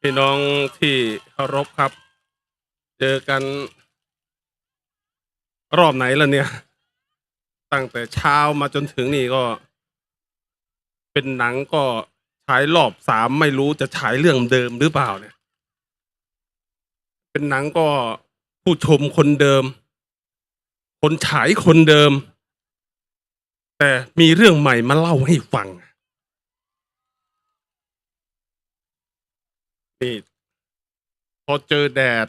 พี่น้องที่เคารพครับ เจอกัน รอบไหนแล้วเนี่ย ตั้งแต่เช้ามาจนถึงนี่ก็ เป็นหนังก็ฉายรอบสามไม่รู้จะฉายเรื่องเดิมหรือเปล่าเนี่ย เป็นหนังก็ผู้ชมคนเดิม คนฉายคนเดิม แต่มีเรื่องใหม่มาเล่าให้ฟัง นี่พอเจอแดด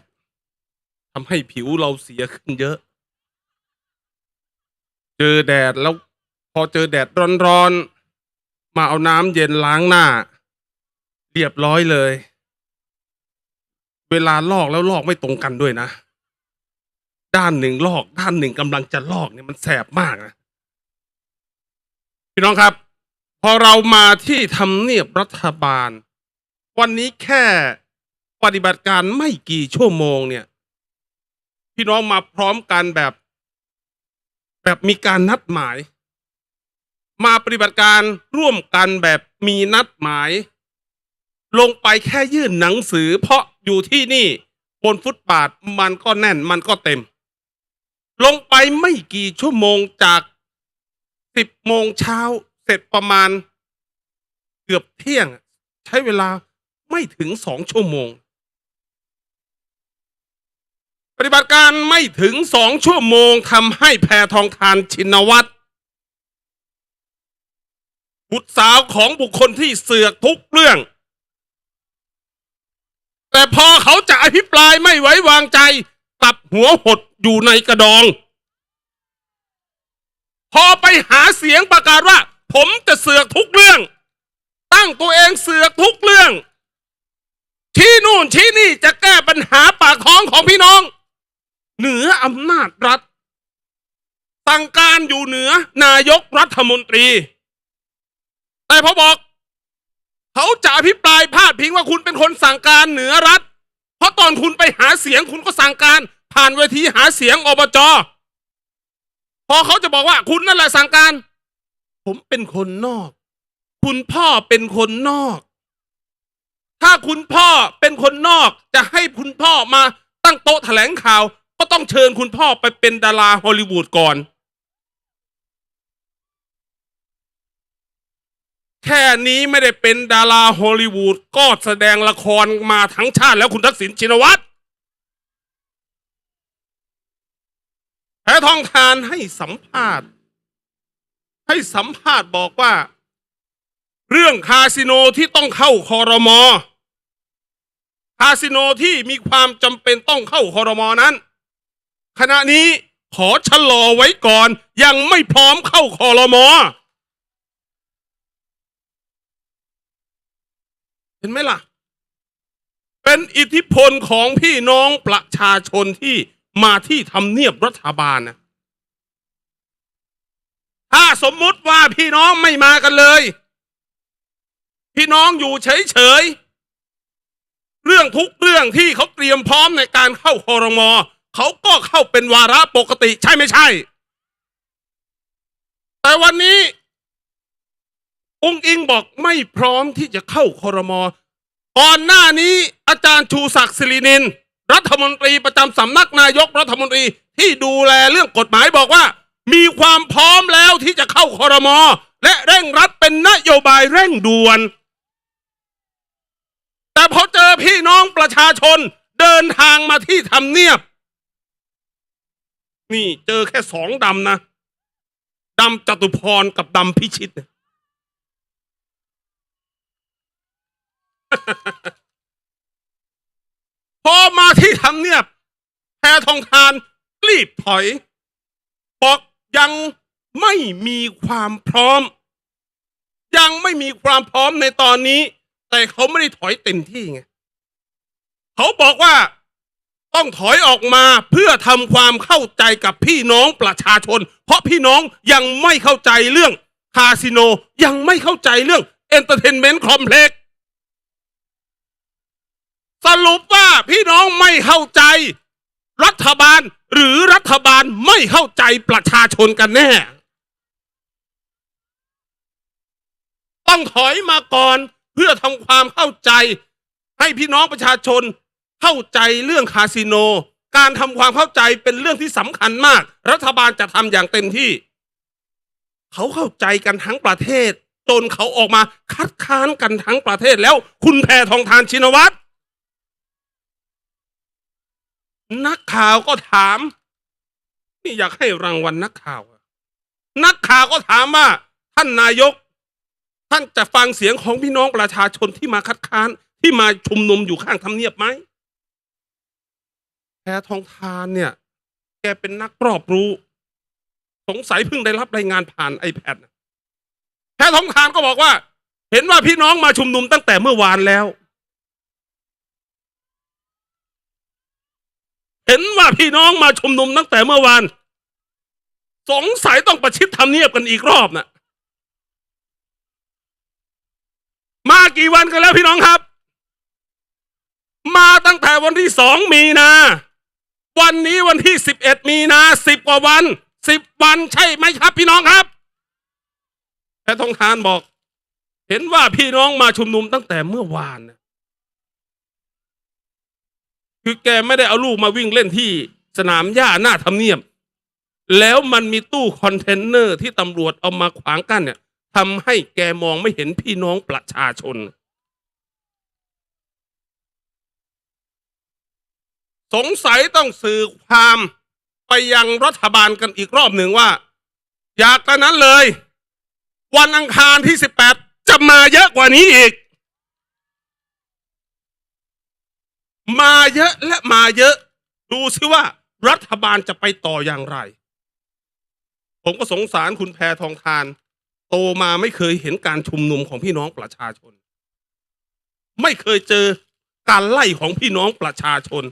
ทำให้ผิวเราเสียขึ้นเยอะ เจอแดดแล้ว พอเจอแดดร้อนๆ มาเอาน้ำเย็นล้างหน้า เรียบร้อยเลย เวลาลอกแล้วลอกไม่ตรงกันด้วยนะ ด้านหนึ่งลอก ด้านหนึ่งกำลังจะลอกเนี่ยมันแสบมากนะพี่น้องครับ พอเรามาที่ทำเนียบรัฐบาล วันนี้แค่ปฏิบัติการไม่กี่ชั่วโมงเนี่ย พี่น้องมาพร้อมกันแบบ แบบมีการนัดหมาย มาปฏิบัติการร่วมกันแบบมีนัดหมาย ลงไปแค่ยื่นหนังสือ เพราะอยู่ที่นี่บนฟุตบาทมันก็แน่นมันก็เต็ม ลงไปไม่กี่ชั่วโมงจากสิบโมงเช้าเสร็จประมาณเกือบเที่ยง ใช้เวลา ไม่ถึงสองชั่วโมง ปฏิบัติการไม่ถึงสองชั่วโมงทำให้แพทองทานชินวัตรบุตรสาวของบุคคลที่เสือกทุกเรื่อง แต่พอเขาจะอภิปรายไม่ไว้วางใจกลับหัวหดอยู่ในกระดอง พอไปหาเสียงประกาศว่า ผมจะเสือกทุกเรื่อง ตั้งตัวเองเสือกทุกเรื่อง ที่นู่นที่นี่จะแก้ปัญหาปากท้องของพี่น้อง เหนืออำนาจรัฐสั่งการอยู่เหนือนายกรัฐมนตรี แต่พอบอก เขาจะอภิปรายพาดพิงว่าคุณเป็นคนสั่งการเหนือรัฐ เพราะตอนคุณไปหาเสียงคุณก็สั่งการ ผ่านเวทีหาเสียงอบจพอเขาจะบอกว่าคุณนั่นแหละสั่งการ ผมเป็นคนนอก คุณพ่อเป็นคนนอก ถ้าคุณพ่อเป็นคนนอกจะให้คุณพ่อมาตั้งโต๊ะแถลงข่าว ก็ต้องเชิญคุณพ่อไปเป็นดาราฮอลลีวูดก่อน แค่นี้ไม่ได้เป็นดาราฮอลลีวูดก็แสดงละครมาทั้งชาติแล้วคุณทักษิณชินวัตรแพทองทานให้สัมภาษณ์ ให้สัมภาษณ์บอกว่า เรื่องคาสิโนที่ต้องเข้าคอรมอ คาสิโนที่มีความจำเป็นต้องเข้าคอรมอนั้น ขณะนี้ขอชะลอไว้ก่อน ยังไม่พร้อมเข้าคอรมอเห็นไหมล่ะ เป็นอิทธิพลของพี่น้องประชาชนที่มาที่ทำเนียบรัฐบาลนะถ้าสมมุติว่าพี่น้องไม่มากันเลย พี่น้องอยู่เฉยๆ เรื่องทุกเรื่องที่เขาเตรียมพร้อมในการเข้าคอรมอเขาก็เข้าเป็นวาระปกติใช่ไม่ใช่ แต่วันนี้ องค์อิงบอกไม่พร้อมที่จะเข้าคอรมอก่อนหน้านี้อาจารย์ชูศักดิ์สิรินิน รัฐมนตรีประจำสำนักนายกรัฐมนตรีที่ดูแลเรื่องกฎหมายบอกว่า มีความพร้อมแล้วที่จะเข้าคอรมอและเร่งรัดเป็นนโยบายเร่งด่วน แต่พอเจอพี่น้องประชาชนเดินทางมาที่ทำเนียบ นี่เจอแค่สองดำนะดำจตุพรกับดำพิชิตเนี่ยพอมาที่ทำเนียบแพทองทานกลีบถอยบอกยังไม่มีความพร้อม ยังไม่มีความพร้อมในตอนนี้ แต่เขาไม่ได้ถอยเต็มที่ไงเขาบอกว่าต้องถอยออกมาเพื่อทำความเข้าใจกับพี่น้องประชาชน เพราะพี่น้องยังไม่เข้าใจเรื่องคาสิโนยังไม่เข้าใจเรื่องเอนเตอร์เทนเมนต์คอมเพล็กซ์สรุปว่าพี่น้องไม่เข้าใจ รัฐบาลหรือรัฐบาลไม่เข้าใจประชาชนกันแน่ ต้องถอยมาก่อน เพื่อทำความเข้าใจ ให้พี่น้องประชาชนเข้าใจเรื่องคาสิโน การทำความเข้าใจเป็นเรื่องที่สำคัญมาก รัฐบาลจะทำอย่างเต็มที่ เขาเข้าใจกันทั้งประเทศ จนเขาออกมาคัดค้านกันทั้งประเทศแล้ว คุณแพทองทานชินวัตรนักข่าวก็ถาม นี่อยากให้รางวัลนักข่าว นักข่าวก็ถามว่า ท่านนายก ท่านจะฟังเสียงของพี่น้องประชาชนที่มาคัดค้านที่มาชุมนุมอยู่ข้างทำเนียบไหมแพทองทานเนี่ย แกเป็นนักรอบรู้ สงสัยเพิ่งได้รับรายงานผ่านไอแพดแพทองทานก็บอกว่า เห็นว่าพี่น้องมาชุมนุมตั้งแต่เมื่อวานแล้ว เห็นว่าพี่น้องมาชุมนุมตั้งแต่เมื่อวาน สงสัยต้องประชิดทำเนียบกันอีกรอบน่ะ มากี่วันกันแล้วพี่น้องครับ มาตั้งแต่วันที่สองมีนา วันนี้วันที่สิบเอ็ดมีนาสิบกว่าวันสิบวันใช่ไหมครับ พี่น้องครับแพทองทานบอก เห็นว่าพี่น้องมาชุมนุมตั้งแต่เมื่อวานนะคือแกไม่ได้เอาลูกมาวิ่งเล่นที่สนามหญ้าหน้าทำเนียบ แล้วมันมีตู้คอนเทนเนอร์ที่ตำรวจเอามาขวางกั้นเนี่ย ทำให้แกมองไม่เห็นพี่น้องประชาชน สงสัยต้องสื่อความไปยังรัฐบาลกันอีกรอบหนึ่งว่า อยากกันนั้นเลย วันอังคารที่ 18 จะมาเยอะกว่านี้อีก มาเยอะและมาเยอะ ดูซิว่ารัฐบาลจะไปต่ออย่างไร ผมก็สงสารคุณแพทองทาน โตมาไม่เคยเห็นการชุมนุมของพี่น้องประชาชน ไม่เคยเจอการไล่ของพี่น้องประชาชน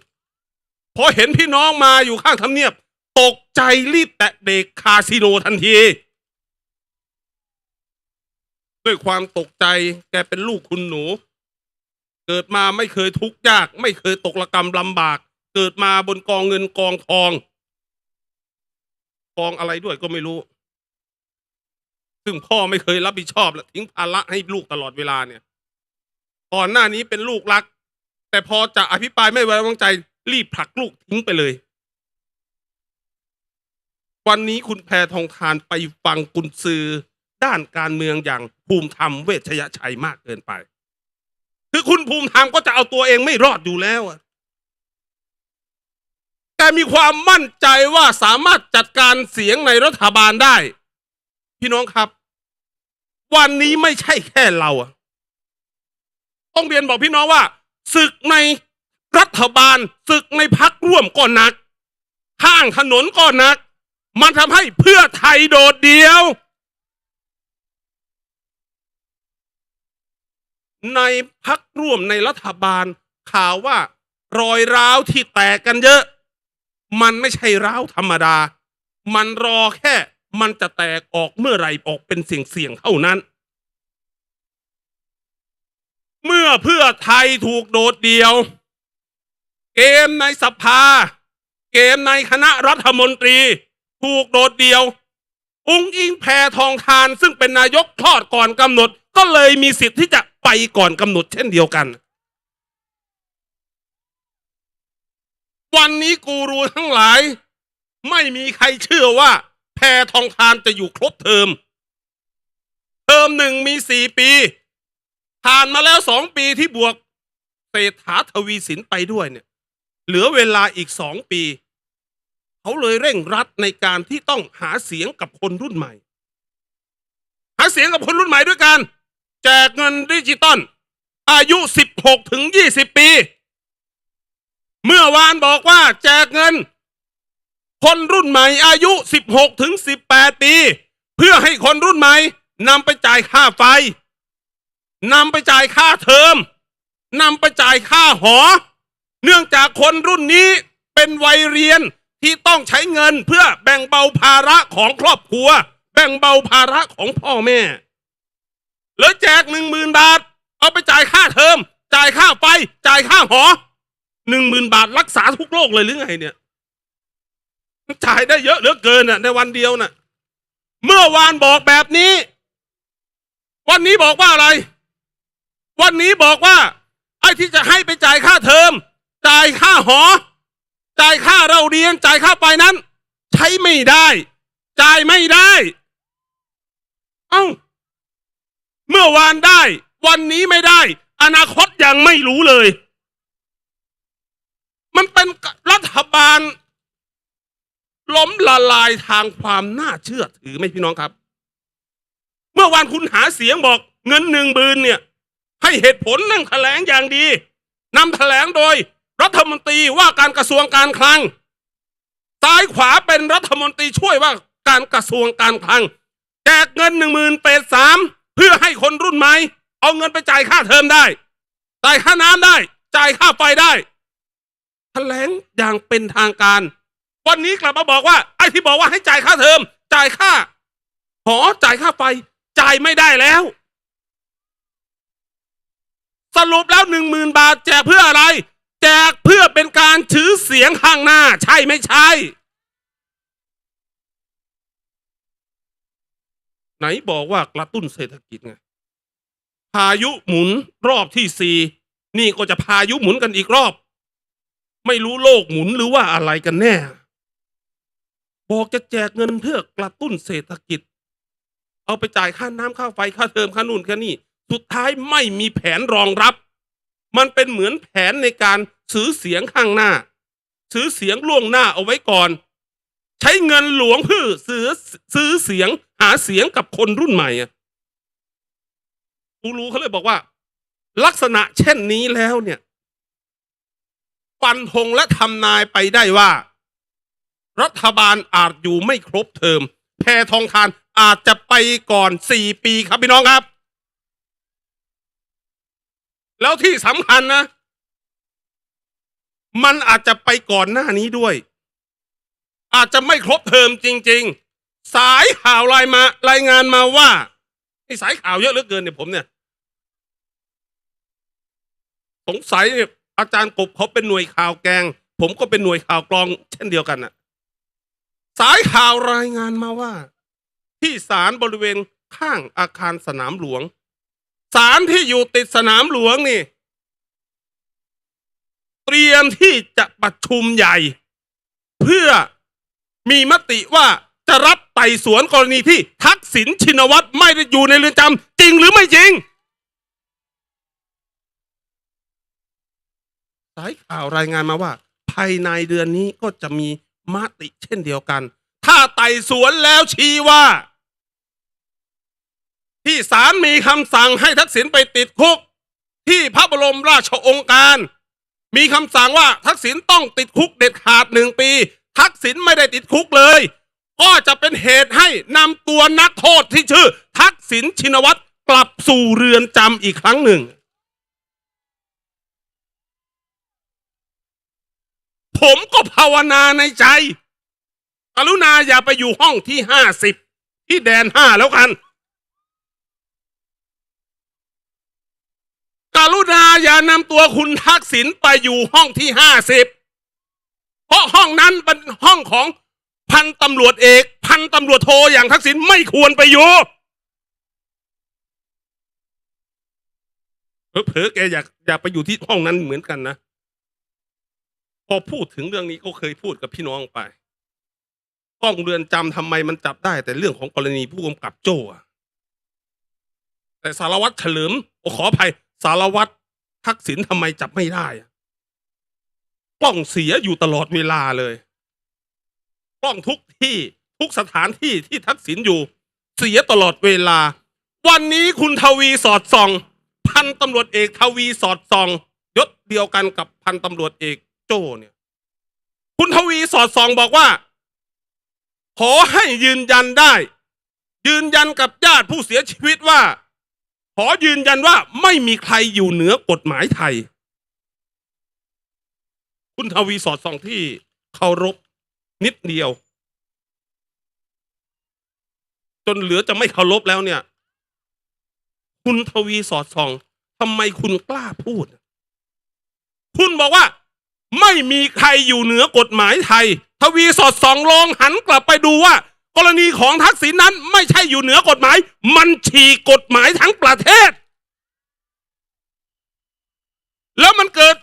พอเห็นพี่น้องมาอยู่ข้างทำเนียบ ตกใจรีบแตะเบรกคาสิโนทันที ด้วยความตกใจแกเป็นลูกคุณหนู เกิดมาไม่เคยทุกข์ยาก ไม่เคยตกระกรรมลำบาก เกิดมาบนกองเงินกองทอง กองอะไรด้วยก็ไม่รู้ ซึ่งพ่อไม่เคยรับผิดชอบและทิ้งภาระให้ลูกตลอดเวลาเนี่ยก่อนหน้านี้เป็นลูกรัก แต่พอจะอภิปรายไม่ไว้วางใจ รีบผลักลูกทิ้งไปเลย วันนี้คุณแพทองทานไปฟังกุญซือด้านการเมืองอย่างภูมิธรรมเวชยชัยมากเกินไป คือคุณภูมิธรรมก็จะเอาตัวเองไม่รอดอยู่แล้วแต่มีความมั่นใจว่าสามารถจัดการเสียงในรัฐบาลได้ พี่น้องครับ วันนี้ไม่ใช่แค่เราต้องเรียนบอกพี่น้องว่าศึกในรัฐบาลศึกในพักร่วมก็หนัก ข้างถนนก็หนัก มันทำให้เพื่อไทยโดดเดียว ในพักร่วมในรัฐบาลข่าวว่ารอยร้าวที่แตกกันเยอะ มันไม่ใช่ร้าวธรรมดา มันรอแค่ มันจะแตกออกเมื่อไหรออกเป็นเสียงๆเท่านั้น เมื่อเพื่อไทยถูกโดดเดี่ยว เกมในสภา เกมในคณะรัฐมนตรี ถูกโดดเดี่ยว องค์อิงแพทองทานซึ่งเป็นนายกทอดก่อนกำหนด ก็เลยมีสิทธิ์ที่จะไปก่อนกำหนดเช่นเดียวกันวันนี้กูรูทั้งหลาย ไม่มีใครเชื่อว่า แพทองทานจะอยู่ครบเทอม เทอมหนึ่งมีสี่ปี ผ่านมาแล้วสองปีที่บวกเศรษฐาทวีสินไปด้วยเนี่ย เหลือเวลาอีกสองปี เขาเลยเร่งรัดในการที่ต้องหาเสียงกับคนรุ่นใหม่ หาเสียงกับคนรุ่นใหม่ด้วยกันแจกเงินดิจิตอลอายุ 16 ถึง 20 ปี เมื่อวานบอกว่าแจกเงิน คนรุ่นใหม่อายุ 16 ถึง 18 ปี เพื่อให้คนรุ่นใหม่นำไปจ่ายค่าไฟนำไปจ่ายค่าเทอมนำไปจ่ายค่าหอ เนื่องจากคนรุ่นนี้เป็นวัยเรียนที่ต้องใช้เงินเพื่อแบ่งเบาภาระของครอบครัว แบ่งเบาภาระของพ่อแม่ แล้วแจกหนึ่งหมื่นบาท เอาไปจ่ายค่าเทอม จ่ายค่าไฟ จ่ายค่าหอหนึ่งหมื่นบาทรักษาทุกโรคเลยหรือไงเนี่ย จ่ายได้เยอะเหลือเกินน่ะ ในวันเดียวน่ะ เมื่อวานบอกแบบนี้ วันนี้บอกว่าอะไร วันนี้บอกว่า ไอ้ที่จะให้ไปจ่ายค่าเทอม จ่ายค่าหอ จ่ายค่าเราเรียน จ่ายค่าไฟนั้น ใช้ไม่ได้ จ่ายไม่ได้ เอ้า เมื่อวานได้ วันนี้ไม่ได้ อนาคตยังไม่รู้เลย มันเป็นรัฐบาล ล้มละลายทางความน่าเชื่อถือไหมพี่น้องครับ เมื่อวานคุณหาเสียงบอกเงินหนึ่งบืนเนี่ย ให้เหตุผลนั่งแถลงอย่างดีนำแถลงโดยรัฐมนตรีว่าการกระทรวงการคลังซ้ายขวาเป็นรัฐมนตรีช่วยว่าการกระทรวงการคลังแจกเงินหนึ่งหมื่นเป็ดสามเพื่อให้คนรุ่นใหม่เอาเงินไปจ่ายค่าเทอมได้จ่ายค่าน้ำได้ จ่ายค่าไฟได้แถลงอย่างเป็นทางการ วันนี้กลับมาบอกว่าไอ้ที่บอกว่าให้จ่ายค่าเทอม จ่ายค่า หอจ่ายค่าไฟ จ่ายไม่ได้แล้ว สรุปแล้วหนึ่งหมื่นบาทแจกเพื่ออะไร แจกเพื่อเป็นการถือเสียงข้างหน้า ใช่ไม่ใช่ ไหนบอกว่ากระตุ้นเศรษฐกิจไงพายุหมุนรอบที่สี่นี่ก็จะพายุหมุนกันอีกรอบ ไม่รู้โลกหมุนหรือว่าอะไรกันแน่ บอกจะแจกเงินเพื่อกระตุ้นเศรษฐกิจ เอาไปจ่ายค่าน้ำค่าไฟค่าเทอมค่านู่นค่านี่สุดท้ายไม่มีแผนรองรับ มันเป็นเหมือนแผนในการซื้อเสียงข้างหน้า ซื้อเสียงล่วงหน้าเอาไว้ก่อน ใช้เงินหลวงเพื่อซื้อซื้อเสียงหาเสียงกับคนรุ่นใหม่อะกูรู้เขาเลยบอกว่า ลักษณะเช่นนี้แล้วเนี่ยฟันธงและทำนายไปได้ว่า รัฐบาลอาจอยู่ไม่ครบเทอมแพทองทานอาจจะไปก่อนสี่ปีครับพี่น้องครับ แล้วที่สำคัญนะ มันอาจจะไปก่อนหน้านี้ด้วย อาจจะไม่ครบเทอมจริง ๆ สายข่าวรายมารายงานมาว่านี่สายข่าวเยอะเหลือเกินเนี่ยผมเนี่ย สงสัยเนี่ยอาจารย์กบเขาเป็นหน่วยข่าวแกง ผมก็เป็นหน่วยข่าวกรองเช่นเดียวกันน่ะ สายข่าวรายงานมาว่า ที่ศาลบริเวณข้างอาคารสนามหลวงศาลที่อยู่ติดสนามหลวงนี่ เตรียมที่จะประชุมใหญ่ เพื่อมีมติว่าจะรับไต่สวนกรณีที่ทักษิณชินวัตรไม่ได้อยู่ในเรือนจำจริงหรือไม่จริง สายข่าวรายงานมาว่า ภายในเดือนนี้ก็จะมี มติเช่นเดียวกัน ถ้าไต่สวนแล้วชี้ว่า ที่ศาลมีคำสั่งให้ทักษิณไปติดคุก ที่พระบรมราชโองการ มีคำสั่งว่าทักษิณต้องติดคุกเด็ดขาดหนึ่งปี ทักษิณไม่ได้ติดคุกเลย ก็จะเป็นเหตุให้นำตัวนักโทษที่ชื่อ ทักษิณชินวัตรกลับสู่เรือนจำอีกครั้งหนึ่ง ผมก็ภาวนาในใจ กรุณาอย่าไปอยู่ห้องที่ห้าสิบที่แดนห้าแล้วกัน กรุณาอย่านำตัวคุณทักษิณไปอยู่ห้องที่ห้าสิบเพราะห้องนั้นเป็นห้องของพันตำรวจเอก พันตำรวจโทอย่างทักษิณไม่ควรไปอยู่เผลอๆแกอยากอยากไปอยู่ที่ห้องนั้นเหมือนกันนะ พอพูดถึงเรื่องนี้ก็เคยพูดกับพี่น้องไปห้องเรือนจำทำไมมันจับได้ แต่เรื่องของกรณีผู้กำกับโจ้อะแต่สารวัตรเฉลิมโอขออภัย สารวัตรทักษิณทำไมจับไม่ได้กล้องเสียอยู่ตลอดเวลาเลยกล้องทุกที่ทุกสถานที่ที่ทักษิณอยู่ เสียตลอดเวลา วันนี้คุณทวีสอดส่อง พันตำรวจเอกทวีสอดส่องยศเดียวกันกับพันตำรวจเอก โจ้เนี่ยคุณทวีสอดส่องบอกว่า ขอให้ยืนยันได้ ยืนยันกับญาติผู้เสียชีวิตว่า ขอยืนยันว่าไม่มีใครอยู่เหนือกฎหมายไทย คุณทวีสอดส่องที่เคารพนิดเดียว จนเหลือจะไม่เคารพแล้วเนี่ย คุณทวีสอดส่องทำไมคุณกล้าพูด คุณบอกว่า ไม่มีใครอยู่เหนือกฎหมายไทย ทวีสอดส่องลองหันกลับไปดูว่า กรณีของทักษิณนั้นไม่ใช่อยู่เหนือกฎหมาย มันฉีกกฎหมายทั้งประเทศ แล้วมันเกิด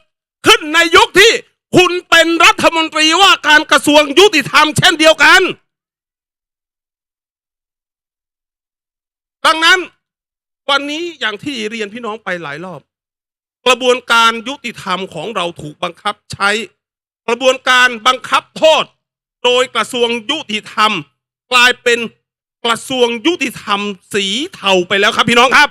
ขึ้นในยุคที่คุณเป็นรัฐมนตรีว่าการกระทรวงยุติธรรมเช่นเดียวกัน ดังนั้นวันนี้อย่างที่เรียนพี่น้องไปหลายรอบ กระบวนการยุติธรรมของเราถูกบังคับใช้ กระบวนการบังคับโทษ โดยกระทรวงยุติธรรม กลายเป็นกระทรวงยุติธรรมสีเทาไปแล้วครับพี่น้องครับ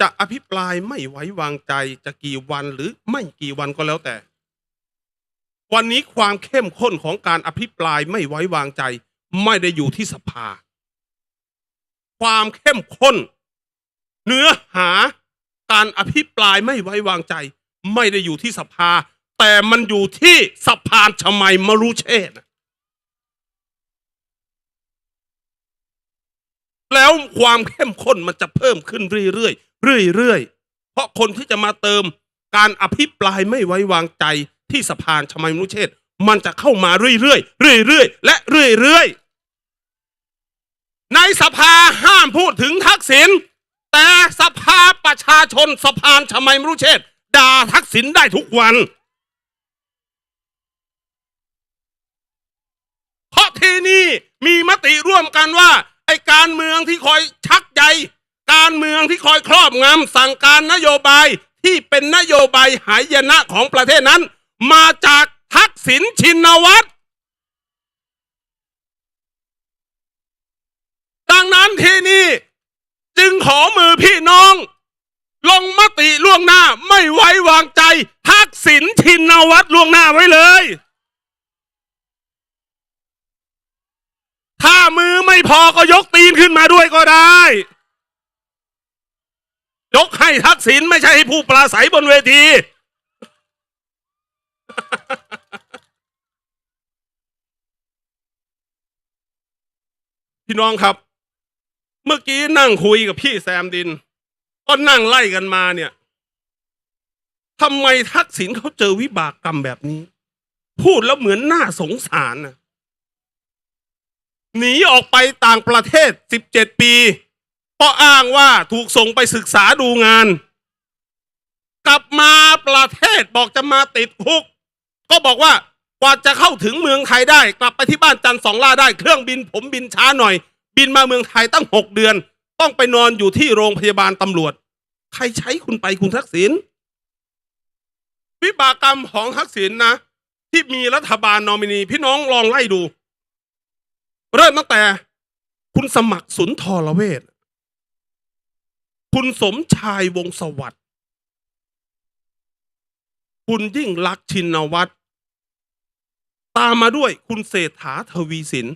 จะอภิปรายไม่ไว้วางใจจะกี่วันหรือไม่กี่วันก็แล้วแต่ วันนี้ความเข้มข้นของการอภิปรายไม่ไว้วางใจ ไม่ได้อยู่ที่สภา ความเข้มข้น เนื้อหาการอภิปรายไม่ไว้วางใจ ไม่ได้อยู่ที่สภา แต่มันอยู่ที่สะพานชมัยมรุเชษฐ์แล้วความเข้มข้นมันจะเพิ่มขึ้นเรื่อยๆเรื่อยๆเพราะคนที่จะมาเติมการอภิปรายไม่ไว้วางใจที่สะพานชมัยมรุเชษฐ์มันจะเข้ามาเรื่อยๆเรื่อยๆและเรื่อยๆ ในสภาห้ามพูดถึงทักษิณแต่สภาประชาชนสะพานชมัยมรุเชษด่าทักษิณได้ทุกวัน เพราะที่นี่มีมติร่วมกันว่า ไอการเมืองที่คอยชักใยการเมืองที่คอยครอบงำสั่งการนโยบายที่เป็นนโยบายหายนะของประเทศนั้น มาจากทักษิณชินวัตร ดังนั้นที่นี่จึงขอมือพี่น้อง ลงมติล่วงหน้าไม่ไว้วางใจทักษิณชินวัตรล่วงหน้าไว้เลย ถ้ามือไม่พอก็ยกตีนขึ้นมาด้วยก็ได้ ยกให้ทักษิณไม่ใช่ให้ผู้ปราศัยบนเวทีพี่น้องครับ มื่อกี้นั่งคุยกับพี่แซมดิน ก็นั่งไล่กันมาเนี่ยทำไมทักษิณเขาเจอวิบากกรรมแบบนี้ พูดแล้วเหมือนน่าสงสารนะหนีออกไปต่างประเทศ17ปี ก็อ้างว่าถูกส่งไปศึกษาดูงาน กลับมาประเทศบอกจะมาติดคุก ก็บอกว่ากว่าจะเข้าถึงเมืองไทยได้ กลับไปที่บ้านจันทร์สองล่าได้ เครื่องบินผมบินช้าหน่อย บินมาเมืองไทยตั้งหกเดือน ต้องไปนอนอยู่ที่โรงพยาบาลตำรวจ ใครใช้คุณไปคุณทักษิณวิบากกรรมของทักษิณนะ ที่มีรัฐบาลนอมินี พี่น้องลองไล่ดู เริ่มตั้งแต่คุณสมัครสุนทรเวชคุณสมชายวงสวัสดิ์คุณยิ่งลักษณ์ชินวัตรตามมาด้วยคุณเศรษฐาทวีสิน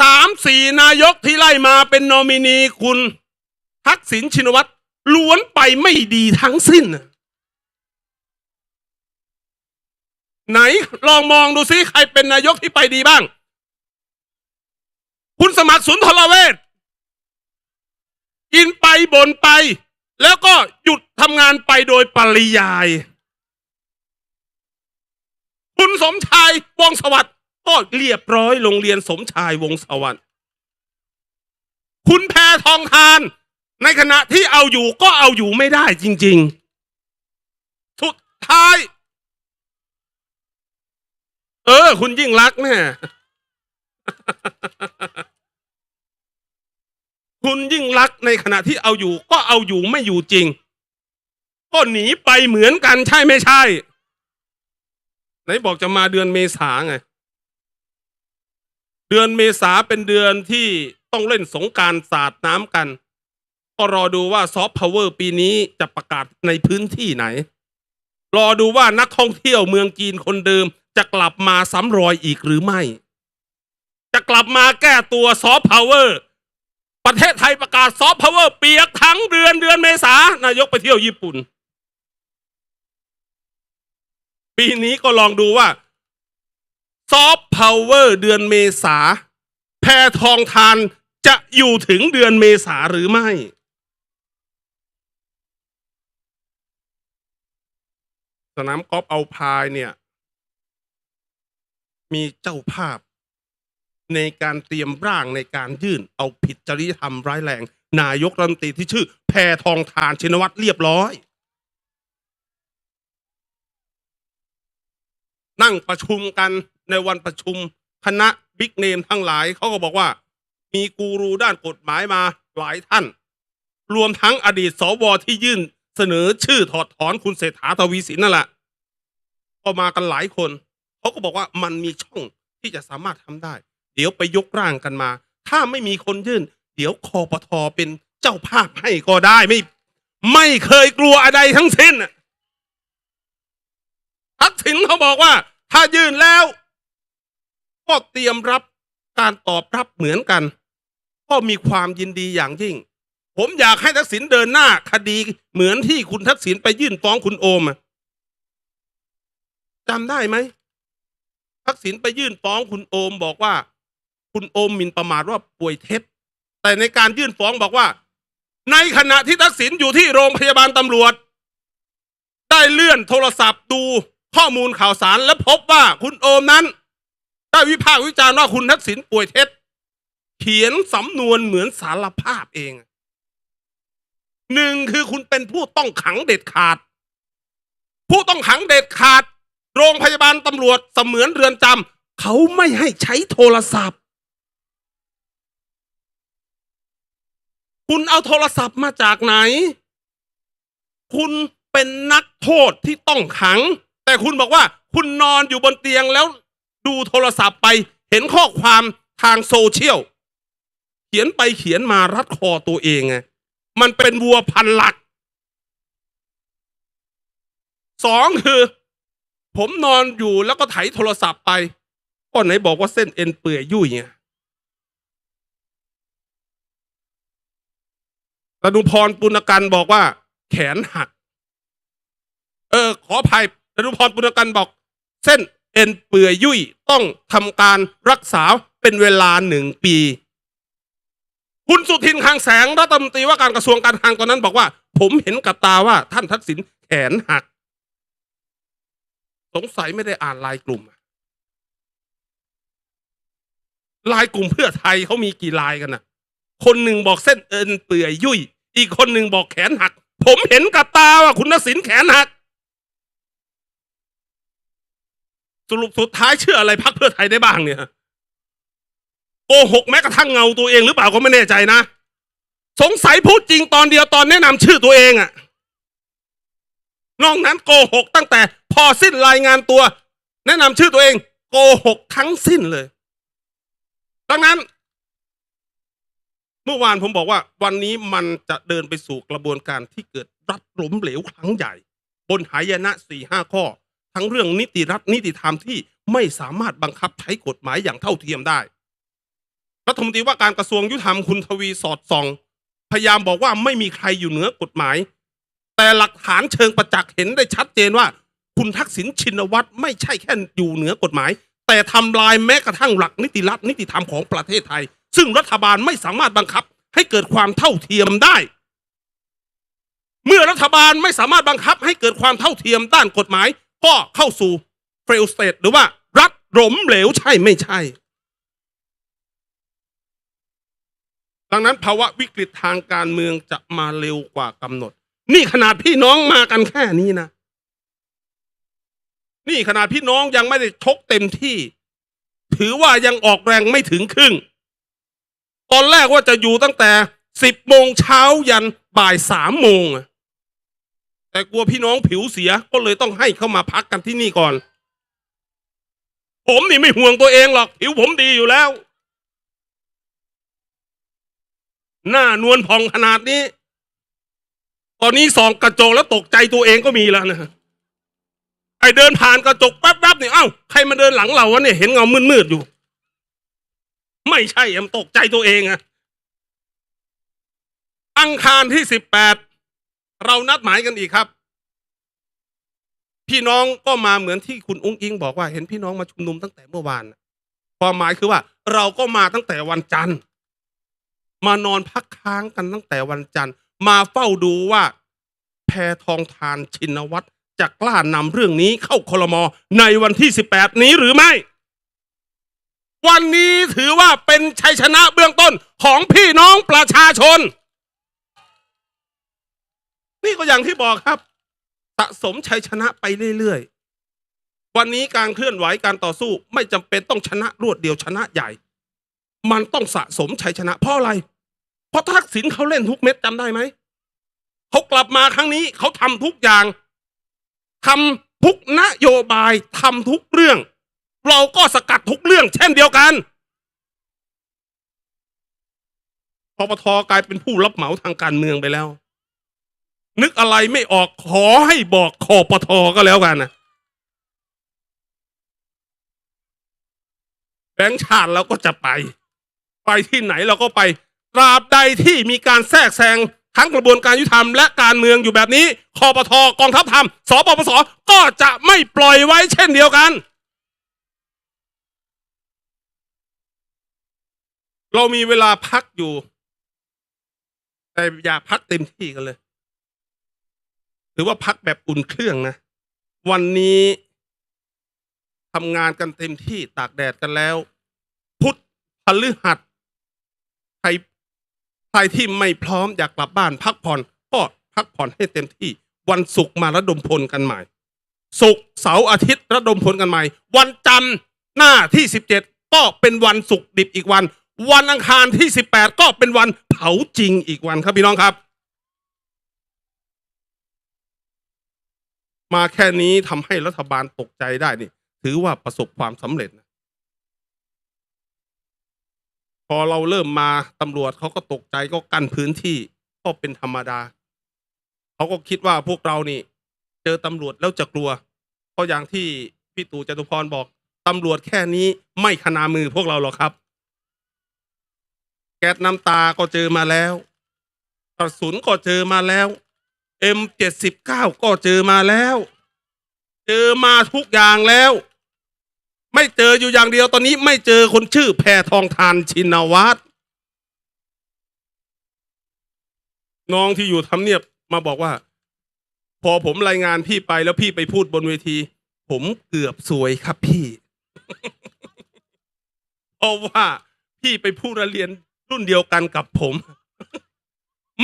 สามสี่นายกที่ไล่มาเป็นนอมินีคุณ ทักษิณชินวัตรล้วนไปไม่ดีทั้งสิ้น ไหนลองมองดูซิใครเป็นนายกที่ไปดีบ้าง คุณสมัครสุนทรเวชกินไปบ่นไป แล้วก็หยุดทำงานไปโดยปริยาย คุณสมชายวงสวัสด์ ก็เรียบร้อยโรงเรียนสมชายวงสวัสดิ์คุณแพทองทาน ในขณะที่เอาอยู่ก็เอาอยู่ไม่ได้จริง ๆ สุดท้าย เออ คุณยิ่งรักเนี่ยคุณยิ่งรักในขณะที่เอาอยู่ ก็เอาอยู่ไม่อยู่จริง ก็หนีไปเหมือนกันใช่ไม่ใช่ ไหนบอกจะมาเดือนเมษาไง เดือนเมษาเป็นเดือนที่ต้องเล่นสงการสาดน้ำกัน ก็รอดูว่าซอฟต์พาวเวอร์ปีนี้จะประกาศในพื้นที่ไหน รอดูว่านักท่องเที่ยวเมืองจีนคนเดิม จะกลับมาซ้ำรอยอีกหรือไม่ จะกลับมาแก้ตัวซอฟต์พาวเวอร์ประเทศไทยประกาศซอฟต์พาวเวอร์เปียกทั้งเดือนเดือนเมษานายกไปเที่ยวญี่ปุ่น ปีนี้ก็ลองดูว่า ซอฟต์พาวเวอร์เดือนเมษาแพทองทานจะอยู่ถึงเดือนเมษาหรือไม่ สนามกอล์ฟเอาพายเนี่ย มีเจ้าภาพ ในการเตรียมร่างในการยื่น เอาผิดจริยธรรมร้ายแรง นายกรัฐมนตรีที่ชื่อ แพทองทานชินวัตรเรียบร้อย นั่งประชุมกันในวันประชุมคณะบิ๊กเนมทั้งหลายเขาก็บอกว่า มีกูรูด้านกฎหมายมาหลายท่าน รวมทั้งอดีตสวที่ยื่นเสนอชื่อถอดถอนคุณเศรษฐาทวีสินนั่นแหละก็มากันหลายคนเขาก็บอกว่ามันมีช่องที่จะสามารถทำได้ เดี๋ยวไปยกร่างกันมา ถ้าไม่มีคนยื่น เดี๋ยวคอปทเป็นเจ้าภาพให้ก็ได้ไม่ ไม่เคยกลัวอะไรทั้งสิ้นทักษิณเขาบอกว่า ถ้ายื่นแล้ว ก็เตรียมรับการตอบรับเหมือนกัน ก็มีความยินดีอย่างยิ่ง ผมอยากให้ทักษิณเดินหน้าคดีเหมือนที่คุณทักษิณไปยื่นฟ้องคุณโอมจำได้ไหมทักษิณไปยื่นฟ้องคุณโอมบอกว่า คุณโอมหมิ่นประมาทว่าป่วยเท็จ แต่ในการยื่นฟ้องบอกว่า ในขณะที่ทักษิณอยู่ที่โรงพยาบาลตำรวจ ได้เลื่อนโทรศัพท์ดูข้อมูลข่าวสารและพบว่าคุณโอมนั้น ได้วิพากษ์วิจารณ์ว่าคุณทักษิณป่วยเท็จ เขียนสำนวนเหมือนสารภาพเองหนึ่งคือคุณเป็นผู้ต้องขังเด็ดขาด ผู้ต้องขังเด็ดขาด โรงพยาบาลตำรวจเสมือนเรือนจำเขาไม่ให้ใช้โทรศัพท์ คุณเอาโทรศัพท์มาจากไหน คุณเป็นนักโทษที่ต้องขัง แต่คุณบอกว่าคุณนอนอยู่บนเตียงแล้ว ดูโทรศัพท์ไปเห็นข้อความทางโซเชียล เขียนไปเขียนมารัดคอตัวเองไงมันเป็นวัวพันหลักสองคือ ผมนอนอยู่แล้วก็ไถโทรศัพท์ไปก็ไหนบอกว่าเส้นเอ็นเปื่อยยุ่ยไงตนุพรปุณกันบอกว่า แขนหัก เออ ขออภัยตนุพรปุณกันบอก เส้น เอ็นเปื่อยยุ่ยต้องทำการรักษาเป็นเวลาหนึ่งปี คุณสุทินคลังแสงรัฐมนตรีว่าการกระทรวงการคลังตอนนั้นบอกว่า ผมเห็นกับตาว่าท่านทักษิณแขนหัก สงสัยไม่ได้อ่านลายกลุ่มลายกลุ่มเพื่อไทยเขามีกี่ลายกันนะคนหนึ่งบอกเส้นเอ็นเปื่อยยุ่ยอีกคนหนึ่งบอกแขนหัก ผมเห็นกับตาว่าคุณทักษิณแขนหัก รุปสุดท้ายเชื่ออะไรพักเพื่อไทยได้บ้างเนี่ยโกหกแม้กระทั่งเงาตัวเองหรือเปล่าก็ไม่แน่ใจนะ สงสัยพูดจริงตอนเดียวตอนแนะนำชื่อตัวเองอะนอกนั้นโกหกตั้งแต่พอสิ้นรายงานตัว แนะนำชื่อตัวเองโกหกทั้งสิ้นเลย ดังนั้น เมื่อวานผมบอกว่า วันนี้มันจะเดินไปสู่กระบวนการที่เกิดรัฐล้มเหลวครั้งใหญ่ บนหายนะสี่ห้าข้อ ทั้งเรื่องนิติรัฐนิติธรรมที่ไม่สามารถบังคับใช้กฎหมายอย่างเท่าเทียมได้ รัฐมนตรีว่าการกระทรวงยุติธรรมคุณทวีสอดส่อง พยายามบอกว่าไม่มีใครอยู่เหนือกฎหมาย แต่หลักฐานเชิงประจักษ์เห็นได้ชัดเจนว่า คุณทักษิณชินวัตรไม่ใช่แค่อยู่เหนือกฎหมาย แต่ทำลายแม้กระทั่งหลักนิติรัฐนิติธรรมของประเทศไทย ซึ่งรัฐบาลไม่สามารถบังคับให้เกิดความเท่าเทียมได้ เมื่อรัฐบาลไม่สามารถบังคับให้เกิดความเท่าเทียมด้านกฎหมาย ก็เข้าสู่ fail state หรือว่ารัฐล้มเหลวใช่ไม่ใช่ ดังนั้นภาวะวิกฤตทางการเมืองจะมาเร็วกว่ากำหนด นี่ขนาดพี่น้องมากันแค่นี้นะ นี่ขนาดพี่น้องยังไม่ได้ชกเต็มที่ ถือว่ายังออกแรงไม่ถึงครึ่ง ตอนแรกว่าจะอยู่ตั้งแต่สิบโมงเช้ายันบ่ายสามโมงอะ แต่กลัวพี่น้องผิวเสียก็เลยต้องให้เข้ามาพักกันที่นี่ก่อน ผมนี่ไม่ห่วงตัวเองหรอกผิวผมดีอยู่แล้ว หน้านวลพองขนาดนี้ ตอนนี้ส่องกระจกแล้วตกใจตัวเองก็มีแล้วนะไอเดินผ่านกระจกแป๊บๆเนี่ยเอ้าใครมาเดินหลังเราวะเนี่ยเห็นเงามืดๆอยู่ ไม่ใช่อะมันตกใจตัวเองอะอังคารที่สิบแปด เรานัดหมายกันอีกครับ พี่น้องก็มาเหมือนที่คุณอุ้งอิงบอกว่าเห็นพี่น้องมาชุมนุมตั้งแต่เมื่อวานความหมายคือว่า เราก็มาตั้งแต่วันจันทร์ มานอนพักค้างกันตั้งแต่วันจันทร์ มาเฝ้าดูว่าแพทองทานชินวัตรจะกล้านำเรื่องนี้เข้าคลมอในวันที่ 18 นี้หรือไม่ วันนี้ถือว่าเป็นชัยชนะเบื้องต้นของพี่น้องประชาชน นี่ก็อย่างที่บอกครับ สะสมชัยชนะไปเรื่อยๆ วันนี้การเคลื่อนไหวการต่อสู้ไม่จำเป็นต้องชนะรวดเดียวชนะใหญ่ มันต้องสะสมชัยชนะเพราะอะไร เพราะทักษิณเขาเล่นทุกเม็ดจำได้ไหม เขากลับมาครั้งนี้เขาทำทุกอย่างทำทุกนโยบายทำทุกเรื่อง เราก็สกัดทุกเรื่อง เช่นเดียวกันปปทกลายเป็นผู้รับเหมาทางการเมืองไปแล้ว นึกอะไรไม่ออกขอให้บอกคอปทก็แล้วกันนะแบงค์ชาติเราก็จะไป ไปที่ไหนเราก็ไป ตราบใดที่มีการแทรกแซงทั้งกระบวนการยุติธรรมและการเมืองอยู่แบบนี้คอปทกองทัพธรรมสปปสก็จะไม่ปล่อยไว้เช่นเดียวกัน เรามีเวลาพักอยู่ แต่อย่าพักเต็มที่กันเลย หรือว่าพักแบบอุ่นเครื่องนะ วันนี้ทำงานกันเต็มที่ตากแดดกันแล้ว พุทธพฤหัสใครใครที่ไม่พร้อมอยากกลับบ้านพักผ่อนก็พักผ่อนให้เต็มที่ วันศุกร์มาระดมพลกันใหม่ ศุกร์เสาร์อาทิตย์ระดมพลกันใหม่ วันจันทร์หน้าที่สิบเจ็ดก็เป็นวันศุกร์ดิบอีกวัน วันอังคารที่สิบแปดก็เป็นวันเผาจริงอีกวันครับพี่น้องครับ มาแค่นี้ทำให้รัฐบาลตกใจได้นี่ ถือว่าประสบความสำเร็จนะพอเราเริ่มมาตำรวจเขาก็ตกใจก็กั้นพื้นที่ก็เป็นธรรมดาเขาก็คิดว่าพวกเรานี่ เจอตำรวจแล้วจะกลัว เพราะอย่างที่พี่ตู่จตุพรบอกตำรวจแค่นี้ไม่ขนามือพวกเราหรอกครับ แก๊สน้ำตาก็เจอมาแล้วกระสุนก็เจอมาแล้ว M79 ก็เจอมาแล้ว เจอมาทุกอย่างแล้ว ไม่เจออยู่อย่างเดียวตอนนี้ไม่เจอคนชื่อแพทองทานชินวัตรน้องที่อยู่ทำเนียบมาบอกว่า พอผมรายงานพี่ไปแล้วพี่ไปพูดบนเวที ผมเกือบสวยครับพี่เพราะว่าพี่ไปพูดเรียนรุ่นเดียวกันกับผม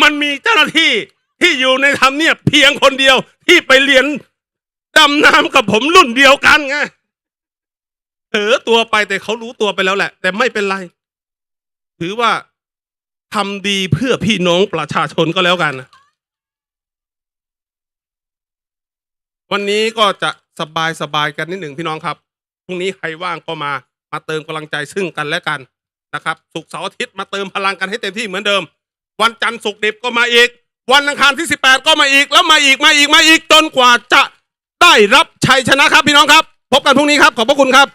มันมีเจ้าหน้าที่ ที่อยู่ในทำเนียบเพียงคนเดียวที่ไปเรียนดำน้ำกับผมรุ่นเดียวกันไงเผลอตัวไปแต่เขารู้ตัวไปแล้วแหละ แต่ไม่เป็นไร ถือว่าทำดีเพื่อพี่น้องประชาชนก็แล้วกัน วันนี้ก็จะสบายสบายๆกันนิดหนึ่งพี่น้องครับพรุ่งนี้ใครว่างก็มามาเติมกำลังใจซึ่งกันและกันนะครับศุกเสาร์อาทิตย์มาเติมพลังกันให้เต็มที่เหมือนเดิม วันจันทร์ศุกดิบก็มาอีก วันอังคารที่ 18 ก็มาอีกแล้วมาอีกมาอีกมาอีกจนกว่าจะได้รับชัยชนะครับพี่น้องครับ พบกันพรุ่งนี้ครับ ขอบพระคุณครับ